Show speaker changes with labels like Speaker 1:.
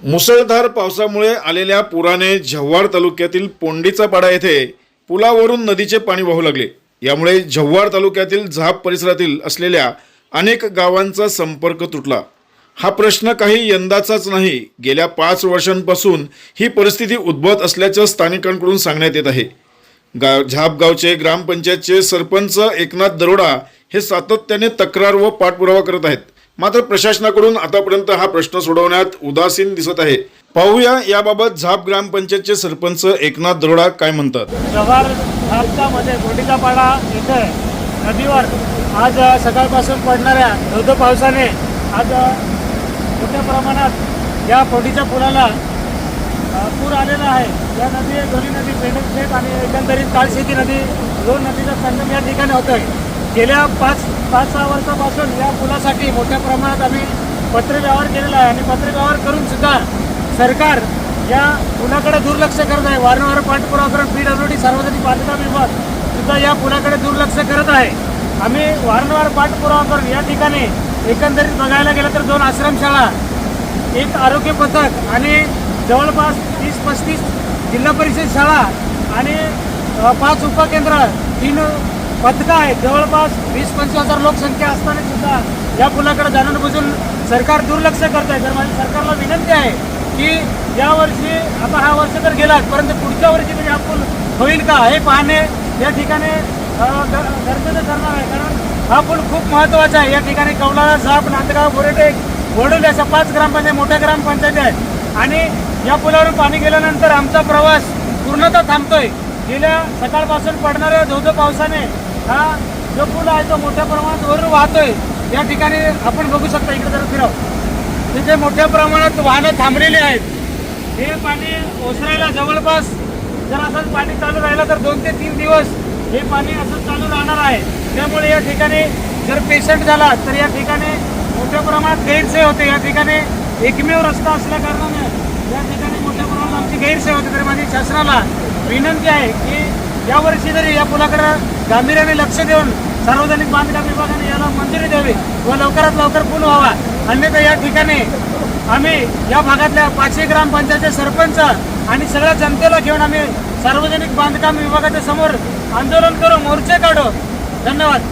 Speaker 1: मुसळधार पावसामुळे आलेल्या पुराने झव्हार तालुक्यातील पोंडीचा पाडा येथे पुलावरून नदीचे पाणी वाहू लागले. यामुळे झव्हार तालुक्यातील झाप परिसरातील असलेल्या अनेक गावांचा संपर्क तुटला. हा प्रश्न काही यंदाचाच नाही. गेल्या पाच वर्षांपासून ही परिस्थिती उद्भवत असल्याचं स्थानिकांकडून सांगण्यात येत आहे. गा झाप गावचे ग्रामपंचायतचे सरपंच एकनाथ दरोडा हे सातत्याने तक्रार व पाठपुरावा करत आहेत. मात्र प्रशासनाकडून आतापर्यंत हा प्रश्न सोडवण्यात उदासीन दिसत आहे. पाहूया याबाबत झाप ग्रामपंचायतचे सरपंच एकनाथ दरोडा काय म्हणतात.
Speaker 2: जव्हारमध्ये पाडा इथे नदीवर आज सकाळपासून पडणाऱ्या धोधो पावसाने आज मोठ्या प्रमाणात या पोटीच्या पुलाला पूर आलेला आहे. या नदी दोन्ही नदी पेंडल शेत आणि एकंदरीत काळशेती नदी दोन नदीचा संगम या ठिकाणी होतोय. गेल्या पाच पाच सहा वर्षापासून या पुलासाठी मोठ्या प्रमाणात आम्ही पत्रव्यवहार केलेला आहे. आणि पत्रव्यवहार करून सुद्धा सरकार या पुलाकडे दुर्लक्ष करत आहे. वारंवार पाठपुरावा करून पी डब्ल्यू डी सार्वजनिक बांधकाम विभाग सुद्धा या पुलाकडे दुर्लक्ष करत आहे. आम्ही वारंवार पाठपुरावा करून या ठिकाणी एकंदरीत बघायला गेलं तर दोन आश्रमशाळा एक आरोग्य पथक आणि जवळपास तीस पस्तीस जिल्हा परिषद शाळा आणि पाच उपकेंद्र तीन पथकं आहेत. जवळपास वीस पंचवीस हजार लोकसंख्या असताना सुद्धा या पुलाकडे जाणून बुजून सरकार दुर्लक्ष करत आहे तर माझी सरकारला विनंती आहे की यावर्षी आता हा वर्ष तर गेलाच परंतु पुढच्या वर्षी तरी हा पूल होईल का? हे पाहणे या ठिकाणी गरजेचं करणार आहे. कारण हा पूल खूप महत्त्वाचा आहे. या ठिकाणी कवलाळा झाप नांदगाव बोरेटेक वडोली अशा पाच ग्रामपंचायत मोठ्या ग्रामपंचायती आहेत. आणि या पुलावरून पाणी गेल्यानंतर आमचा प्रवास पूर्णतः थांबतोय. गेल्या सकाळपासून पडणाऱ्या धोधो पावसाने हा जो पूल आहे तो मोठ्या प्रमाणात वरून वाहतोय. या ठिकाणी आपण बघू शकता इकडे जर फिरव. तिथे मोठ्या प्रमाणात वाहनं थांबलेली आहेत हे पाणी ओसरायला जवळपास जर असंच पाणी चालू राहिलं तर दोन ते तीन दिवस हे पाणी असंच चालू राहणार आहे. त्यामुळे या ठिकाणी जर पेशंट झाला तर या ठिकाणी मोठ्या प्रमाणात गैरसोय होते. या ठिकाणी एकमेव रस्ता असल्या कारणाने या ठिकाणी मोठ्या प्रमाणात आमची गैरसोय होते. तर माझी शासनाला विनंती आहे की यावर्षी जरी या पुलाकडं गांभीर्याने लक्ष देऊन सार्वजनिक बांधकाम विभागाने याला मंजुरी द्यावी व लवकरात लवकर पूर्ण व्हावा. अन्यथा या ठिकाणी आम्ही या भागातल्या पाचशे ग्रामपंचायतचे सरपंच आणि सगळ्या जनतेला घेऊन आम्ही सार्वजनिक बांधकाम विभागाच्या समोर आंदोलन करू मोर्चे काढू. धन्यवाद.